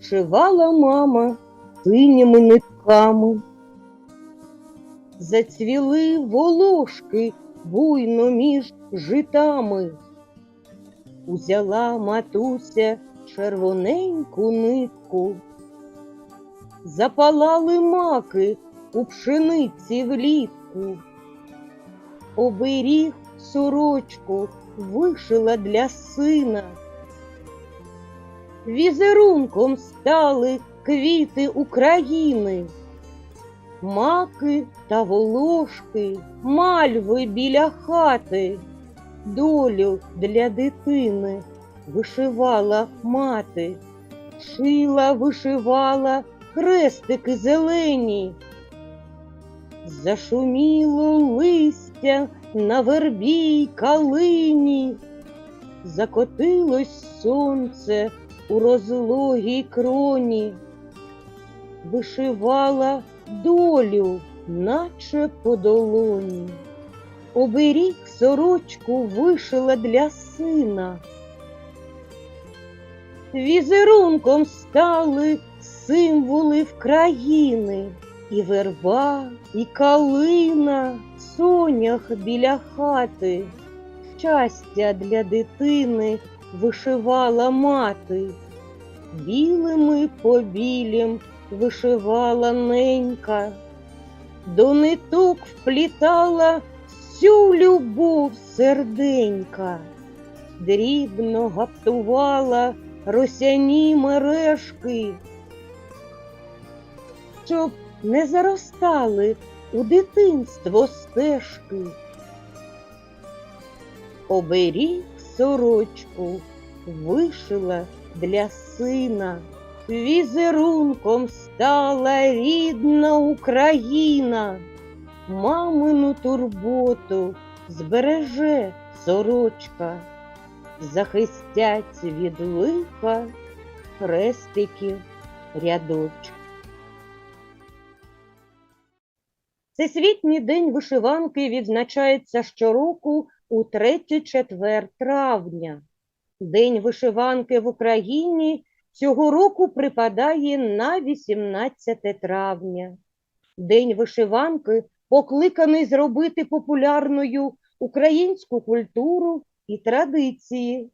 шивала мама синіми нитками. Зацвіли волошки буйно між житами. Узяла матуся червоненьку нитку. Запалали маки у пшениці влітку. Оберіг сорочку вишила для сина. Візерунком стали квіти України, маки та волошки, мальви біля хати, долю для дитини вишивала мати, шила, вишивала хрестики зелені. Зашуміло листя на вербі й калині, закотилось сонце у розлогій кроні, вишивала долю, наче по долоні. Оберіг сорочку вишила для сина. Візерунком стали символи в країни, і верба, і калина, сонях біля хати, щастя для дитини вишивала мати, білими по білім вишивала ненька, до ниток вплітала всю любов серденька, дрібно гаптувала росяні мережки, щоб не заростали у дитинство стежки. Оберіг сорочку вишила для сина, візерунком стала рідна Україна, мамину турботу збереже сорочка, захистять від лиха хрестиків рядочок. Всесвітній день вишиванки відзначається щороку у 3-4 травня. День вишиванки в Україні цього року припадає на 18 травня. День вишиванки покликаний зробити популярною українську культуру і традиції.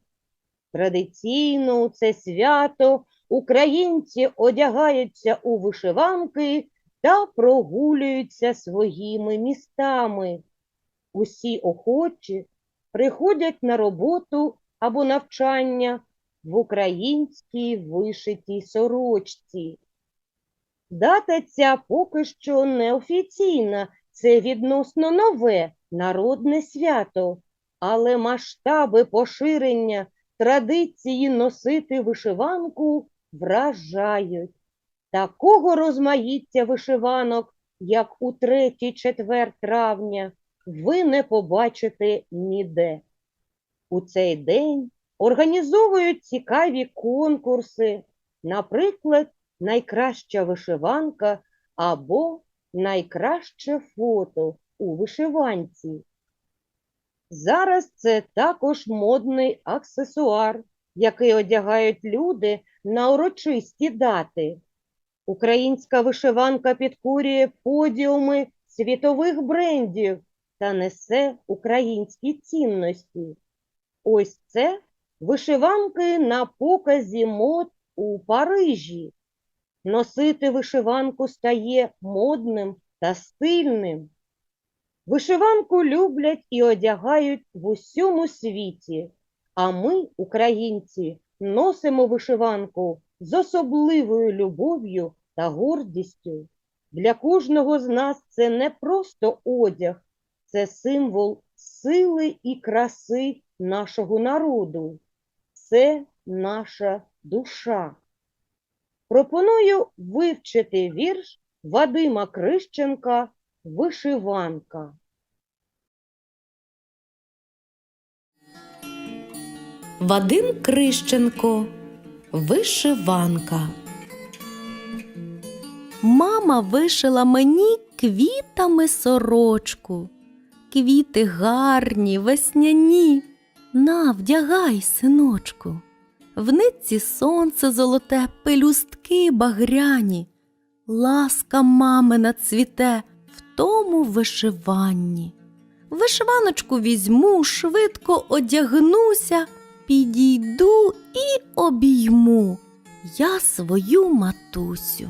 Традиційно це свято українці одягаються у вишиванки та прогулюються своїми містами. Усі охочі приходять на роботу або навчання в українській вишитій сорочці. Дата ця поки що неофіційна, це відносно нове народне свято, але масштаби поширення традиції носити вишиванку вражають. Такого розмаїття вишиванок, як у 3-4 травня, ви не побачите ніде. У цей день організовують цікаві конкурси, наприклад, найкраща вишиванка або найкраще фото у вишиванці. Зараз це також модний аксесуар, який одягають люди на урочисті дати. Українська вишиванка підкурює подіуми світових брендів та несе українські цінності. Ось це вишиванки на показі мод у Парижі. Носити вишиванку стає модним та стильним. Вишиванку люблять і одягають в усьому світі, а ми, українці, носимо вишиванку з особливою любов'ю та гордістю. Для кожного з нас це не просто одяг, це символ сили і краси нашого народу. Це наша душа. Пропоную вивчити вірш Вадима Крищенка Вишиванка. Вадим Крищенко Вишиванка. Мама вишила мені квітами сорочку. Квіти гарні, весняні. На, вдягай, синочку. В нитці сонце золоте, пелюстки багряні, ласка мамина цвіте в тому вишиванні. Вишиваночку візьму, швидко одягнуся, підійду і обійму я свою матусю.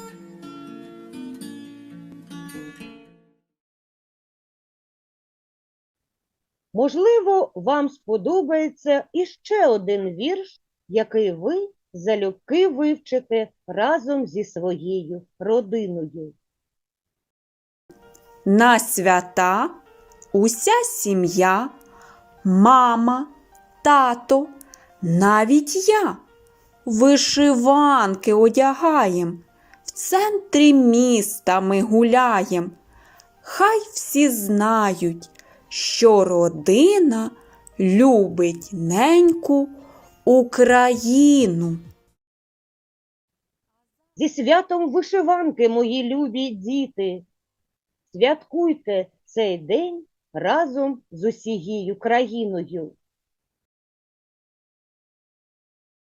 Можливо, вам сподобається іще один вірш, який ви залюбки вивчите разом зі своєю родиною. На свята уся сім'я, мама, тато, навіть я. Вишиванки одягаєм, в центрі міста ми гуляєм. Хай всі знають, що родина любить неньку Україну. Зі святом вишиванки, мої любі діти! Святкуйте цей день разом з усією країною.